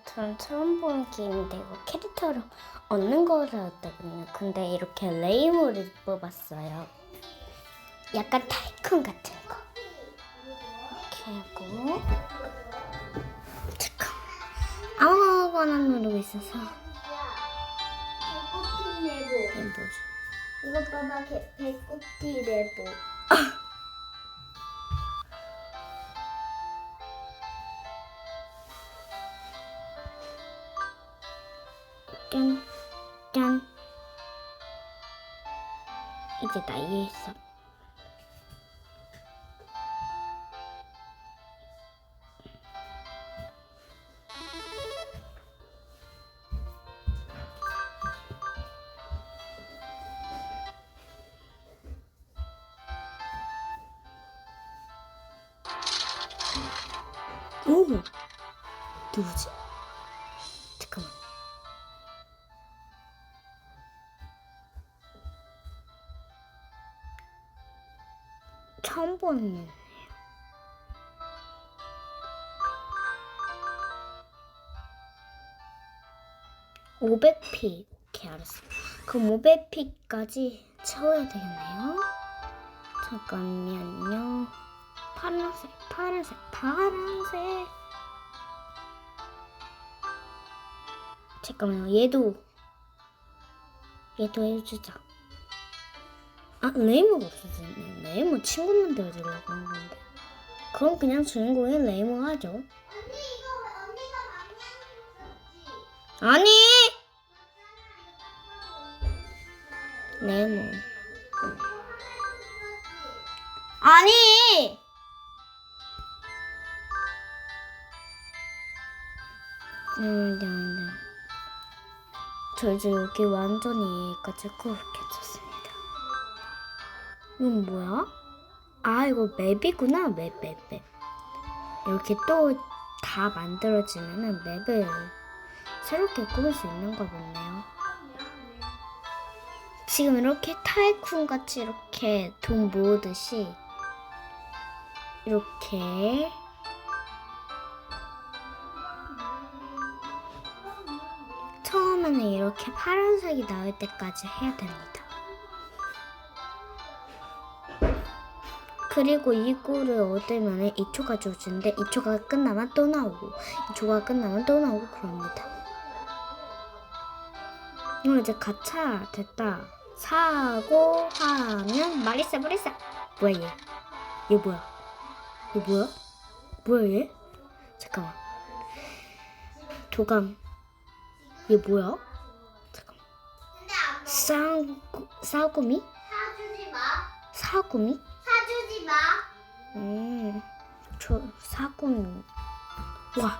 저는 처음 보는 게임인데 이거 캐릭터를 얻는 거라거든요. 근데 이렇게 레이모를 뽑았어요. 약간 타이쿤 같은 거. 이렇게 하고 잠깐 아무거나 누르고 있어서 배꼽티 이게. 뭐지? 이거 봐봐, 개- 배꼽티 레보. 짠, 짠. 이제 나 이해했어. 오! 누구지? 처음 보는 애예요. (500피) 오케이 알았어. 그럼 (500피까지) 채워야 되겠네요. 잠깐만요. 파란색 파란색 파란색. 잠깐만요. 얘도 얘도 해주자. 아 레이모가 없어졌네 레이모 친구 만들어주려고 한 건데 그럼 그냥 주인공이 레이모 하죠 언니, 이거 언니가 방향? 아니 레이모 아니 음, 네, 네. 저 이제 여기 완전히 여기까지 괜찮습니다. 이건 뭐야? 아 이거 맵이구나 맵 맵 맵. 이렇게 또 다 만들어지면은 맵을 새롭게 꾸밀 수 있는가 보네요. 지금 이렇게 타이쿤 같이 이렇게 돈 모으듯이 이렇게 처음에는 이렇게 파란색이 나올 때까지 해야 됩니다. 그리고 이거를 얻으면 2초가 주어지는데 2초가 끝나면 또 나오고 2초가 끝나면 또 나오고 그럽니다. 이거 이제 가차 됐다. 사고 하면 마리사 마리사 뭐야 얘? 얘 뭐야? 얘 뭐야? 뭐야 얘? 잠깐만. 도감. 얘 뭐야? 잠깐만. 싸구 싸구미? 사구미? 마. 음, 저 사구미. 와.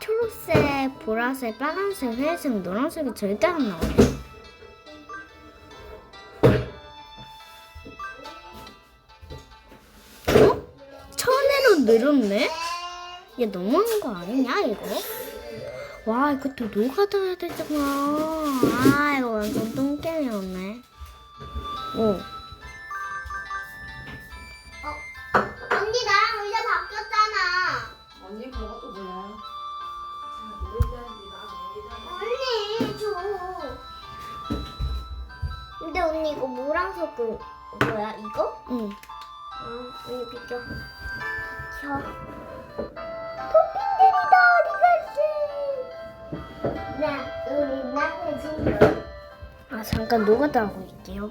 초록색, 보라색, 빨간색, 회색, 노란색이 절대 안 나와요. 어? 천회로 늘었네? 얘 너무한 거 아니냐 이거? 와 이것도 녹아도 해야 되잖아. 아 이거 완전 똥게임이었네. 오. 언니 나랑 의자 바뀌었잖아. 언니. 자, 누르자니 나 언니 줘. 근데 언니 이거 노란색 그 뭐야 이거? 응. 아 언니 비켜. 켜. 토핑들이다 어디 갔지? 나 우리 나머지. 아 잠깐 녹아다 하고 있게요.